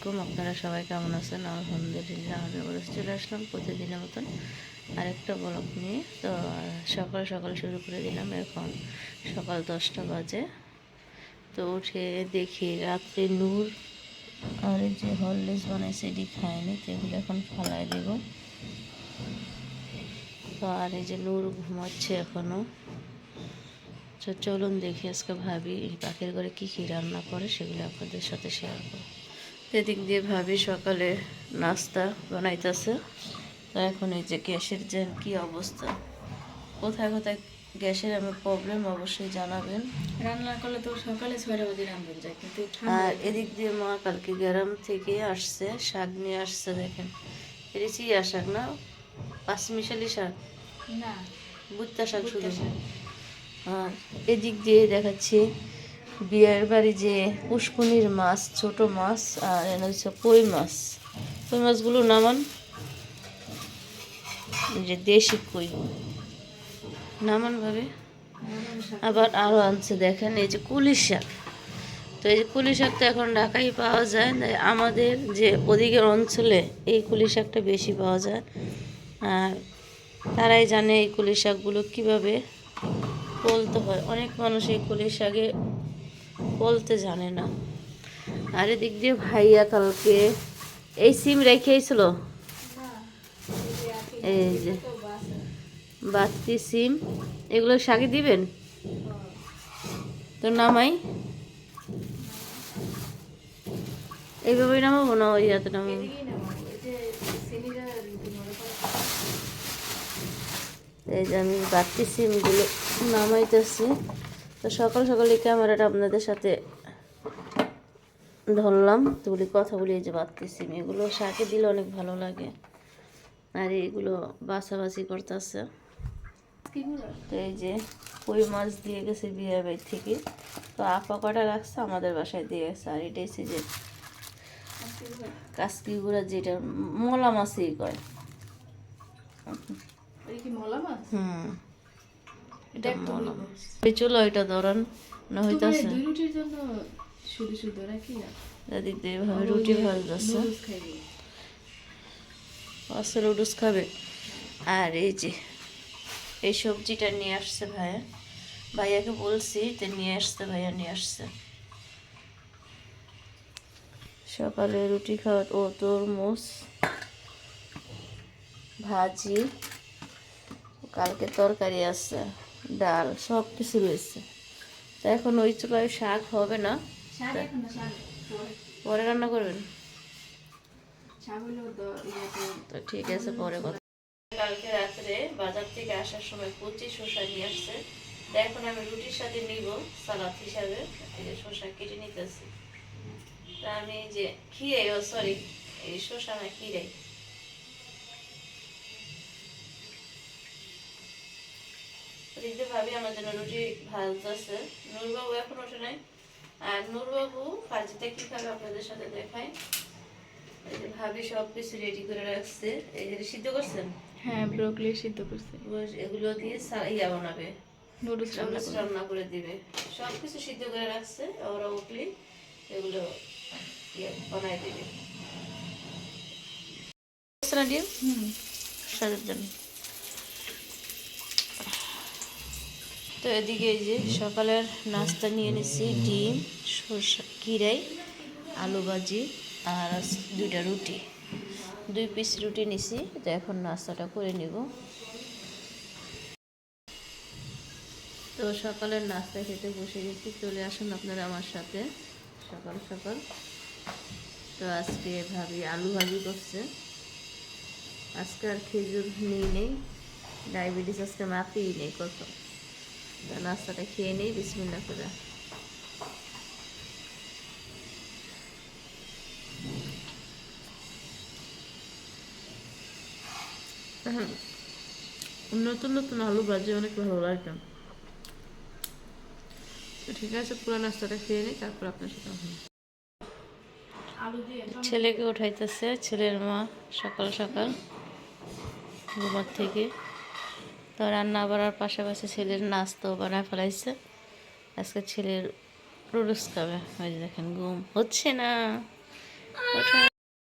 আলাইকুম আপনারা সবাই কেমন আছেন? আলহামদুলিল্লাহ, আমি বলে চলে আসলাম প্রতিদিনের মতন আরেকটা ব্লগ নিয়ে। তো সকাল সকাল শুরু করে দিলাম এখন সকাল দশটা বাজে। তো উঠে দেখি রাত্রে নূর আর যে হরলিক্স বানাইছে, এটি খায়নি, তো এগুলো এখন ফালাই দেব। তো আর এই যে নূর ঘুমাচ্ছে এখনও তো চলুন দেখি আজকে ভাবি এই পাখির ঘরে কী কী রান্না করে, সেগুলো আপনাদের সাথে শেয়ার করব। এদিক দিয়ে ভাবি সকালে নাস্তা বানাইতেছে। তো এখন এই যে গ্যাসের যে কী অবস্থা। কোথায় কোথায় গ্যাসের আমার প্রবলেম অবশ্যই জানাবেন। রান্না করলে তো সকালে ছয়টা বাজে রান্ধন যায় কিন্তু আর এদিক দিয়ে মা কালকে গ্রাম থেকে আসছে শাক নিয়ে আসছে দেখেন। এটা চিয়া শাক না? পাঁচমিশালি শাক। না। বুত্তা শাক শুধু। আর এদিক দিয়ে দেখাচ্ছি বিয়ের বাড়ি যে পুষ্পনির মাছ, ছোট মাছ, আর এনে হচ্ছে কই মাছ। কই মাছগুলো নামান? যে দেশি কই। নামান ভাবে। আবার আরও আনছে, দেখেন, এই যে কুলি শাক। তো এই যে কুলি শাক তো এখন ঢাকায় পাওয়া যায় আমাদের যে ওদিকের অঞ্চলে এই কুলি শাকটা বেশি পাওয়া যায়। আর তারাই জানে এই কুলি শাকগুলো কীভাবে বলতে হয়। অনেক মানুষ এই কুলি শাকে বলতে জানে না। আর এদিক দিয়ে ভাইয়া কালকে এই সিম রেখেছিল এই যে বাতি সিম এগুলো শাকে দিবেন? তো নামাই এইভাবেই নামাবো না ওই হাতে নামাবো? এই যে আমি বাড়তি সিমগুলো নামাইতেছি। তো সকাল সকালে ক্যামেরাটা আপনাদের সাথে ধরলাম। তো বলি কথা বলি এই যে সিম এগুলো শাকে দিলে অনেক ভালো লাগে। আর এগুলো বাছাবাছি করতেছে। তো এই যে কই মাছ দিয়ে গেছে বিয়ে বাড়ি থেকে। তো আপা কটা রাখছে? আমাদের বাসায় দিয়ে গেছে। আর এটা হচ্ছে যে কাসকি গুঁড়া যেটা মলা মাছই কয়। হুম মলা মাছ? এই চলো এটা ধরান না হইতাছে। রুটির জন্য শুধু শুধু রাখি না? এভাবে রুটি আস্তে খাবে। আর এই যে এই সবজিটা নিয়ে আসছে ভাইয়া। ভাইয়াকে বলছি তো নিয়ে আসছে ভাইয়া নিয়ে আসছে। সকালে রুটি খাওয়া ও তরমুজ ভাজি কালকে তরকারি আছে। ডাল সব কিছু রয়েছে। তো এখন ওই চুলায় শাক হবে না? শাক এখন না শাক পরে। রান্না করবেন? তো ঠিক আছে পরে কথা। কালকে রাত্রে বাজার থেকে আসার সময় কচি শসা নিয়ে আসছে। তো এখন আমি রুটির সাথে নিব সালাদ হিসাবে। শসা কেটে নিতেছি। তা আমি যে খিরে ও সরি এই শসা না খিরে দেখতে ভাবি আমার জন্য রুটি ভাজতেছে নূরবাবু এখন ওঠে নাই। আর নূরবাবু ভাজিতে কি খাবে আপনাদের সাথে যে ভাবি সব কিছু রেডি করে রাখছে। এই যে সিদ্ধ করছেন? হ্যাঁ ব্রোকলি সিদ্ধ করছে। এগুলো দিয়ে ইয়া বানাবে। নুডলস রান্না রান্না করে দিবে। সব কিছু সিদ্ধ করে রাখছে। ওরা উঠলি এগুলো ইয়ে বানাই দিবে। সাজার জন্য। তো এদিকে এই যে সকালের নাস্তা নিয়ে নিছি ডিম, সরষা, কিরাই, আলু ভাজি আর দুইটা রুটি। দুই পিস রুটি নিছি, তো এখন নাস্তাটা করে নিব। তো সকালের নাস্তা খেতে বসে গেছি, চলে আসুন আপনারা আমার সাথে, সকাল সকাল। তো আজকে ভাবি আলু ভাজি করছে। আজকে আর খেজুর নিই, নেই। ডায়াবেটিস আজকে মাপিই নেই, কত? নাস্তাটা খেয়ে নেই বিসমিল্লা করে নতুন নতুন আলু ভাজি অনেক ভালো লাগে ঠিক আছে পুরো নাস্তাটা খেয়ে নিই তারপর আপনার সাথে আলু দিয়ে ছেলেকে উঠাইতেছে ছেলের মা সকাল সকাল ঘুমার থেকে। তো রান্না বাড়ার পাশাপাশি ছেলের নাস্তাও বানায় ফেলাইছে। আজকে ছেলের রুডুস খাবে। ওই দেখেন ঘুম হচ্ছে না।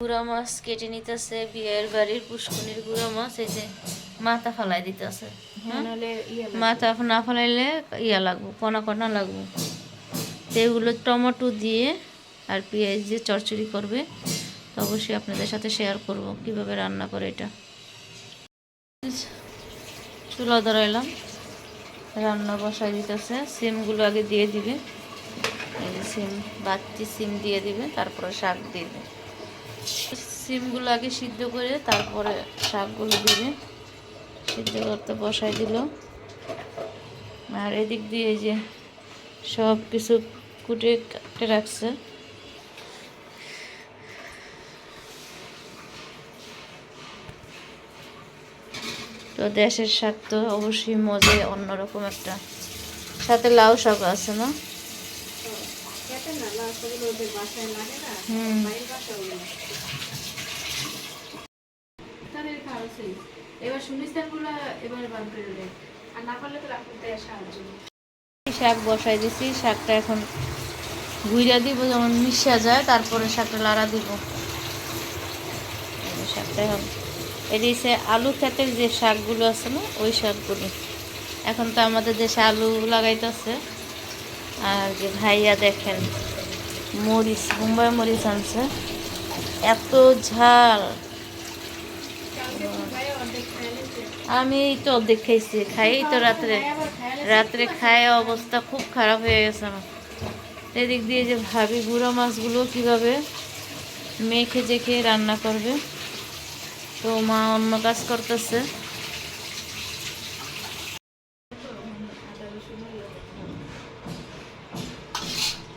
গুঁড়া মাছ কেটে নিতেছে বিয়ের বাড়ির পুষ্কুনির গুঁড়া মাছ এই যে মাথা ফালাই দিতেছে। হ্যাঁ ইয়ে মাথা না ফালাইলে ইয়া লাগবো কণা কণা লাগবো। তো এগুলো টমেটো দিয়ে আর পেঁয়াজ দিয়ে চচ্চড়ি করবে। তো অবশ্যই আপনাদের সাথে শেয়ার করব কীভাবে রান্না করে এটা। চুলা ধরাইলাম। রান্না বসাই দিতেছে। সিমগুলো আগে দিয়ে দিবে। এই যে সিম বাচ্চি সিম দিয়ে দিবে, তারপরে শাক দিবে। সিমগুলো আগে সিদ্ধ করে তারপরে শাকগুলো দিবে। সিদ্ধ করতে বসাই দিল। আর এদিক দিয়ে যে সব কিছু কাটে রাখছে। তো দেশের শাক তো অবশ্যই মজে অন্যরকম একটা। সাথে লাউ শাক আছে, না? শাক বসাই দিছি, শাকটা এখন গুইরা দিব, যেমন মিশা যায়, তারপরে শাকটা লাড়া দিব। শাকটা এখন এটি সে আলু ক্ষেতের যে শাকগুলো আছে না, ওই শাকগুলো। এখন তো আমাদের দেশে আলু লাগাইতেছে। আর যে ভাইয়া দেখেন, মরিচ মুম্বাই মরিচ আনছে। এত ঝাল। আমি তো অর্ধেক খাইছি, খাই তো রাত্রে। রাত্রে খায় অবস্থা খুব খারাপ হয়ে গেছে আমার। এদিক দিয়ে যে ভাবি গুঁড়ো মাছগুলো কীভাবে মেখে জেখে রান্না করবে। তো মা অন্য কাজ করতেছে।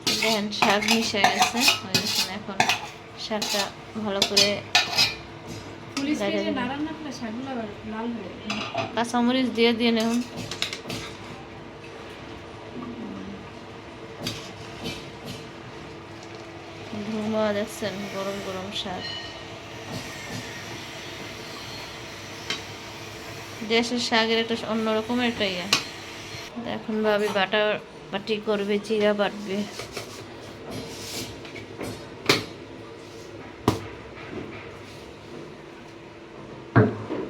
দেখেন শাক মিশে গেছে। ওই দেখেন এখন শাকটা ভালো করে। কাঁচামরিচ দিয়ে দিয়ে নেন ধুমা দেখছেন গরম গরম শাক। দেশের শাকের একটা অন্যরকমের একটা ইয়ে। এখন ভাবি বাটা, বাটি করবে জিরা বাটবে।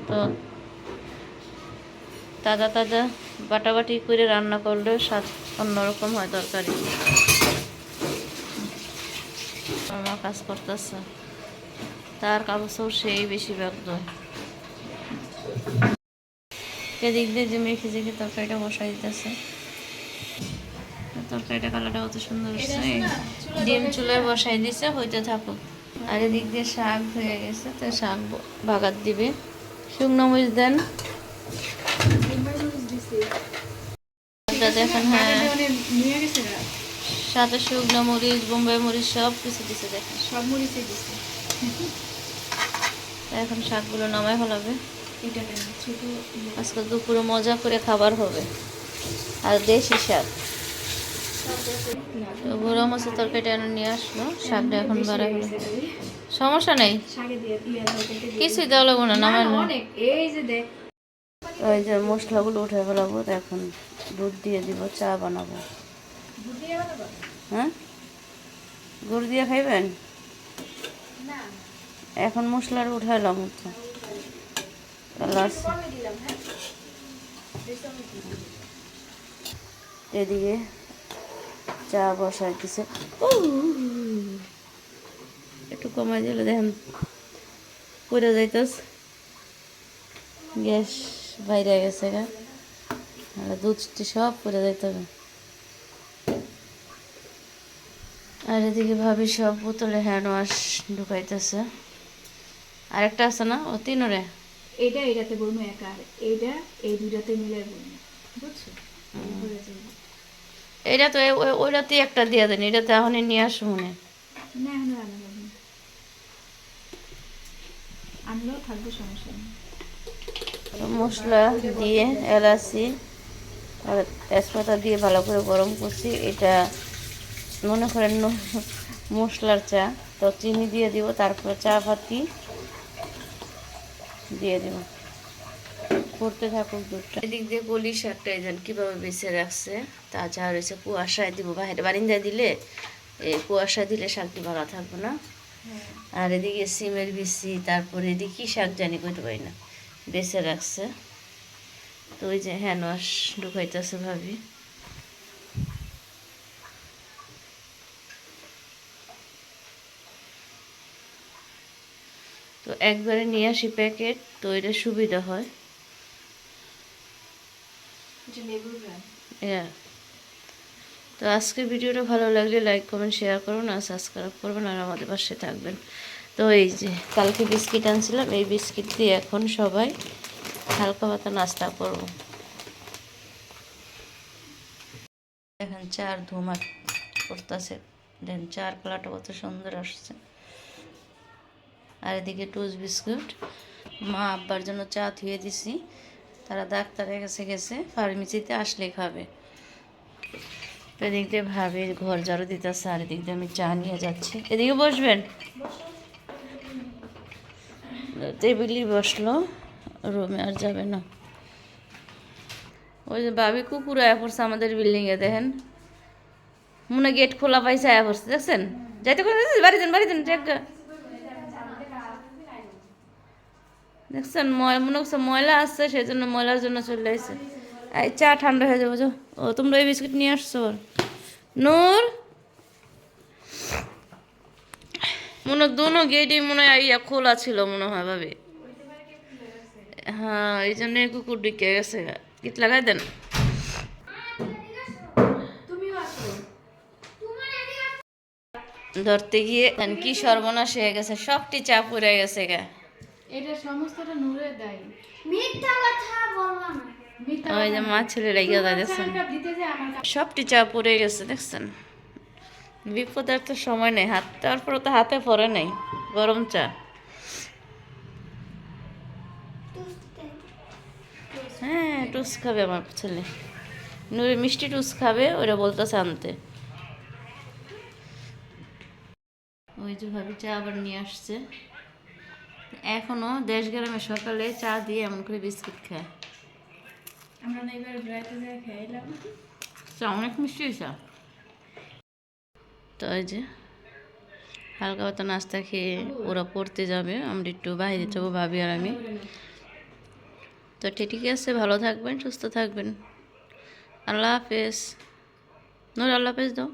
তো তাজা তাজা বাটাবাটি করে রান্না করলে স্বাদ অন্যরকম হয় তরকারি। আমার কাজ করতেছে। তার কাপড় সেই বেশি ব্যক্ত এদিক দিয়ে যে মেখে জেখে তরকারিটা বসাই দিতেছে। তরকারিটা কালারটা কত সুন্দর হচ্ছে। ডিম চুলায় বসাই দিছে হইতে থাকুক। আর এদিক দিয়ে শাক হয়ে গেছে তো শাক বাগার দিবে। শুকনো মরিচ দেন। দেখেন হ্যাঁ। সাথে শুকনো মরিচ বোম্বাই মরিচ সব কিছু দিছে দেখেন। সব মরিচে দিছে। এখন শাকগুলো নামাই ফেলাবে। আজকে দুপুরে মজা করে খাবার হবে। আর দেশি শাক। গরম মাছের তরকারিটা এনে নিয়ে আসলো শাকটা এখন বাড়া হলো। সমস্যা নেই। কিছুই দেওয়া লাগবো না দিই। নামাই না, না অনেক। এই যে দেখ ওই যে মশলাগুলো উঠে ফেলাবো এখন দুধ দিয়ে দিব চা বানাবো। হ্যাঁ? গুড় দিয়ে খাইবেন? এখন মশলার উঠাইলাম তো দিই। এদিকে চা বসাই দিছে। একটু কমাই দিলে দেখেন পড়ে যাইতেস গ্যাস বাইরে গেছে গা। দুধটি সব পড়ে যাইতে হবে। আর এদিকে ভাবি সব বোতলে হ্যান্ড ওয়াশ ঢুকাইতেছে। আরেকটা আছে না? ও তিনরে? এইটা এইটাতে বলব একা আর এইটা এই দুইটাতে মিলে বলব। বুঝছ? এটা তো ওই- ওইটাতে একটা দিয়ে দেন এটাতে এখনই নিয়ে আসব মনে না এখন আনলেও থাকবে সমস্যা নেই। মশলা দিয়ে এলাচি আর তেজপাতা দিয়ে ভালো করে গরম করছি। এটা মনে করেন মশলার চা। তো চিনি দিয়ে দিব তারপরে চা পাতি দিয়ে দিব। করতে থাকুক দুধটা। এদিক দিয়ে কলি শাকটা এই যেন কীভাবে বেছে রাখছে তাজা রয়েছে কুয়াশায় দিব। বাইরে বারিন্দায় দিলে এই কুয়াশায় দিলে শাকটি ভালো থাকবে না? আর এদিকে সিমের বিচি তারপরে এদিকে কি শাক জানি করতে পারি না বেছে রাখছে। তো ওই যে হ্যান্ড ওয়াশ ঢুকাইতেছে ভাবি। একবারে নিয়ে আসি প্যাকেট তো এটা সুবিধা হয়. তো আজকে ভিডিওটা ভালো লাগলে লাইক কমেন্ট শেয়ার করুন আর সাবস্ক্রাইব করবেন আর আমাদের পাশে থাকবেন। তো এই যে কালকে বিস্কিট আনছিলাম এই বিস্কিট দিয়ে এখন সবাই হালকা পাতা নাস্তা করব। এখন চার ধুমা করতেছে দেন চার কালারটা কত সুন্দর আসছে। আর এদিকে টোস্ট বিস্কুট। মা আব্বার জন্য চা ধুয়ে দিছি। তারা ডাক্তারের কাছে গেছে, ফার্মেসিতে আসলে খাবে। এদিক দিয়ে ভাবির ঘর ঝাড়ু দিতেছে আর এদিক দিয়ে আমি চা নিয়ে যাচ্ছি। এদিকে বসবেন? টেবিলই বসল, রুমে আর যাবে না। ওই যে ভাবি কুকুর আয়া পড়ছে আমাদের বিল্ডিংয়ে দেখেন। মনে গেট খোলা পাইছে, আয়া পড়ছে, দেখছেন? যাইতে করে বাড়ি দেন বাড়ি দেন দেখছেন মনে হচ্ছে ময়লা আসছে সেই জন্য ময়লার জন্য চলে আসছে এই চা ঠান্ডা হয়ে যাব ও, তোমরা এই বিস্কিট নিয়ে আসছো। নূর? মনে দুনো গেটই মনে হয় ইয়া খোলা ছিল মনে হয়, ভাবি। হ্যাঁ এই জন্য কুকুর ঢুকে গেছে। গিট লাগাই দেন। ধরতে গিয়ে কি সর্বনাশ হয়ে গেছে, সবটি চা পড়ে গেছে গা। এটা সমস্তটা নূরের দায়ী। মিথ্যা কথা বলব না। ওই যে মা ছেলে রেগে দেখছেন চা পড়ে গেছে দেখছেন? বিপদের তো সময় নেই হাত তারপরে তো হাতে পড়ে নেই গরম চা। হ্যাঁ টুস খাবে আমার ছেলে। নুরে মিষ্টি টুস খাবে ওরা বলতেছে আনতে। ওই যে ভাবি চা আবার নিয়ে আসছে। এখনও দেশ গ্রামে সকালে চা দিয়ে এমন করে বিস্কিট খায়। আমরা না এবার বেড়াতে যাই খাইলাম। চা অনেক মিষ্টি চা তো ওই যে হালকা পাতা নাস্তা খেয়ে ওরা পড়তে যাবে আমরা একটু বাইরে যাব ভাবি আর আমি। তো ঠিক আছে ভালো থাকবেন সুস্থ থাকবেন। আল্লাহ হাফেজ। নূর আল্লাহ হাফেজ দাও।